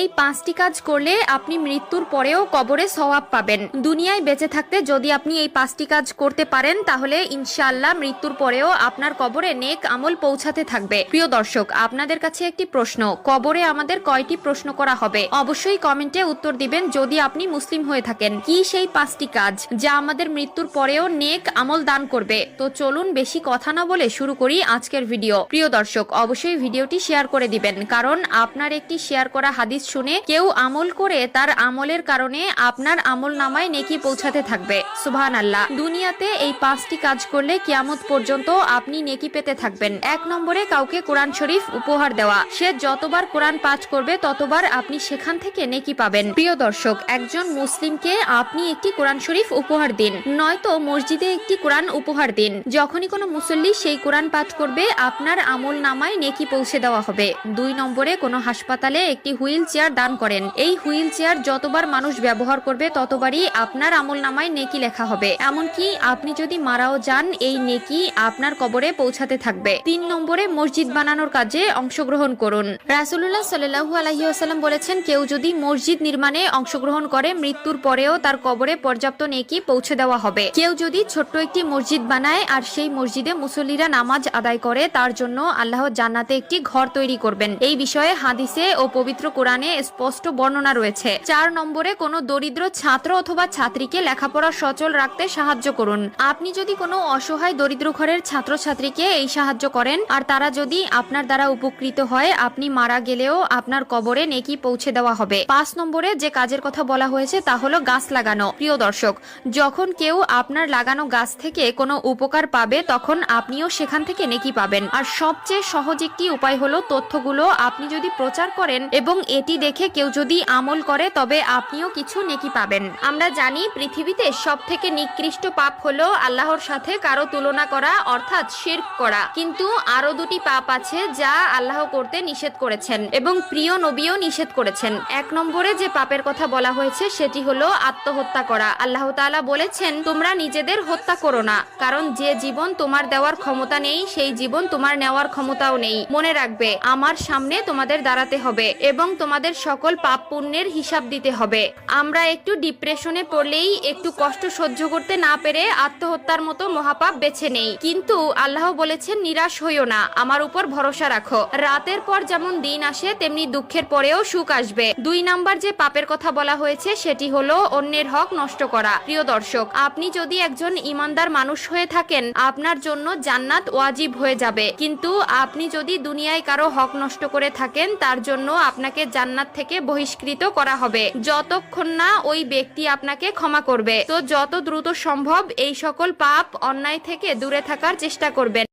এই পাঁচটি কাজ করলে আপনি মৃত্যুর পরেও কবরে সওয়াব পাবেন। দুনিয়ায় বেঁচে থাকতে যদি আপনি এই পাঁচটি কাজ করতে পারেন, তাহলে ইনশাআল্লাহ মৃত্যুর পরেও আপনার কবরে নেক আমল পৌঁছাতে থাকবে। প্রিয় দর্শক, আপনাদের কাছে একটি প্রশ্ন, কবরে আমাদের কয়টি প্রশ্ন করা হবে? অবশ্যই কমেন্টে উত্তর দিবেন যদি আপনি মুসলিম হয়ে থাকেন। কি সেই পাঁচটি কাজ যা আমাদের মৃত্যুর পরেও নেক আমল দান করবে? তো চলুন বেশি কথা না বলে শুরু করি আজকের ভিডিও। প্রিয় দর্শক, অবশ্যই ভিডিওটি শেয়ার করে দিবেন, কারণ আপনার একটি শেয়ার করা হাদিস শুনে কেউ আমল করে তার আমলের কারণে আপনার আমল নামায় নেকি পৌঁছাতে থাকবে। সুবহান আল্লাহ দুনিয়াতে এই পাঁচটি কাজ করলে কিয়ামত পর্যন্ত আপনি নেকি পেতে থাকবেন। এক নম্বরে কাউকে কোরআন শরীফ উপহার দেওয়া। সে যতবার কোরআন পাঠ করবে, ততবার আপনি সেখান থেকে নেকি পাবেন। প্রিয় দর্শক, একজন মুসলিমকে আপনি একটি কোরআন শরীফ উপহার দিন। নয়তো মসজিদে একটি কোরআন উপহার দিন। যখনই কোনো মুসল্লি সেই কোরআন পাঠ করবে, আপনার আমল নামায় নেকি পৌঁছে দেওয়া হবে। দুই নম্বরে কোনো হাসপাতালে একটি হুইল চেয়ার দান করেন। এই হুইল চেয়ার যতবার মানুষ ব্যবহার করবে, ততবারই আপনার আমল নামায় নেকি লেখা হবে। এমনকি আপনি যদি মারাও যান, এই নেকি আপনার কবরে পৌঁছাতে থাকবে। তিন নম্বরে মসজিদ বানানোর কাজে অংশগ্রহণ করুন। রাসুল্লাহ সাল্লু আলহিউসাল্লাম বলেছেন, কেউ যদি মসজিদ নির্মাণে অংশগ্রহণ করে, মৃত্যুর পরেও তার কবরে পর্যাপ্ত নেকি পৌঁছে দেওয়া হবে। কেউ যদি ছোট্ট একটি মসজিদ বানায় আর সেই মসজিদে মুসল্লিরা নামাজ আদায় করে, তার জন্য আল্লাহ জান্নাতে একটি ঘর তৈরি করবেন। এই বিষয়ে হাদিসে ও পবিত্র কোরআনে স্পষ্ট বর্ণনা রয়েছে। চার নম্বরে কোনো দরিদ্র ছাত্র অথবা ছাত্রীকে লেখাপড়া সচল রাখতে সাহায্য করুন। আপনি যদি কোনো অসহায় দরিদ্র ঘরের ছাত্রছাত্রীকে এই সাহায্য করেন, আর তারা যদি আপনার দ্বারা উপকৃত হয়, আপনি মারা গেলেও আপনার কবরে নেকি পৌঁছে দেওয়া হবে। পাঁচ নম্বরে যে কাজের কথা বলা হয়েছে, তা হলো গাছ লাগানো। প্রিয় দর্শক, যখন কেউ আপনার লাগানো গাছ থেকে কোনো উপকার পাবে, তখন আপনিও সেখান থেকে নেকি পাবেন। আর সবচেয়ে সহজ একটি উপায় হলো তথ্যগুলো আপনি যদি প্রচার করেন এবং এটি দেখে কেউ যদি আমল করে, তবে আপনিও কিছু নেকি পাবেন। আমরা জানি পৃথিবীতে সব থেকে নিকৃষ্ট পাপ হলো আল্লাহর সাথে কারও তুলনা করা, অর্থাৎ শির্ক করা। কিন্তু আরও দুটি পাপ আছে যা আল্লাহ করতে নিষেধ করেছেন এবং প্রিয় নবীও নিষেধ করেছেন। এক নম্বরে যে পাপের কথা বলা হয়েছে, সেটি হলো আত্মহত্যা করা। আল্লাহ তাআলা বলেছেন, তোমরা নিজেদের হত্যা করো না, কারণ যে জীবন তোমার দেওয়ার ক্ষমতা নেই, সেই জীবন তোমার নেওয়ার ক্ষমতাও নেই। মনে রাখবে, আমার সামনে তোমাদের দাঁড়াতে হবে এবং তোমাদের সকল পাপ পুণ্যের হিসাব দিতে হবে। আমরা একটু ডিপ্রেশনে পড়লেই একটু কষ্ট সহ্য করতে না পেরে আত্মহত্যার মতো মহাপাপ বেছে নেই। কিন্তু আল্লাহ বলেছেন, নিরাশ হইও না, আমার উপর ভরসা রাখো। রাতের পর যেমন দিন আসে, তেমনি দুঃখের পরেও সুখ আসবে। দুই নাম্বার যে পাপের কথা বলা হয়েছে, সেটি হলো অন্যের হক নষ্ট করা। প্রিয় দর্শক, আপনি যদি একজন ইমানদার মানুষ হয়ে থাকেন, আপনার জন্য জান্নাত ওয়াজিব হয়ে যাবে। কিন্তু আপনি যদি দুনিয়ায় কারও হক নষ্ট করে থাকেন, তার জন্য আপনাকে জান্নাত থেকে বহিষ্কৃত করা হবে। যতক্ষণ না ওই ব্যক্তি আপনাকে ক্ষমা করবে। তো যত দ্রুত সম্ভব এই সকল পাপ অন্যায় থেকে দূরে থাকার চেষ্টা করবেন।